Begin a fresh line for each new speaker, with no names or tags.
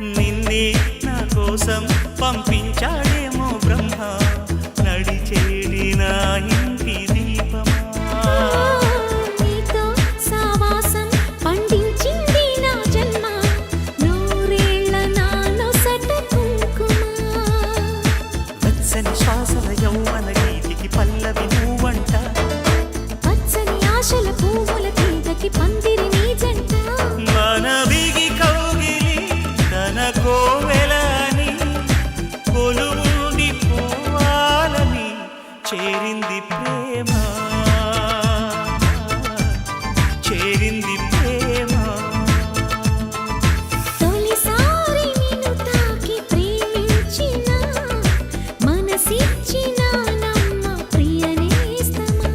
నిన్నే నా కోసం పంపించాడేమో బ్రహ్మ. నడిచేడి నా ఇంటి
సావాసం పండించింది నా జన్మ. నూరేళ్ళ నాలో సట కుంకుమ.
వెచ్చని గీతికి పల్లవి నువ్వంట.
పచ్చని ఆశల పూముల తీగకి పందిరి నీ జంట.
చేరింది ప్రేమ. చేరింది ప్రేమ.
తొలిసారి నిన్ను తాకి ప్రేమించిన మనసిచ్చిన నమ్మ ప్రియనేస్తమా?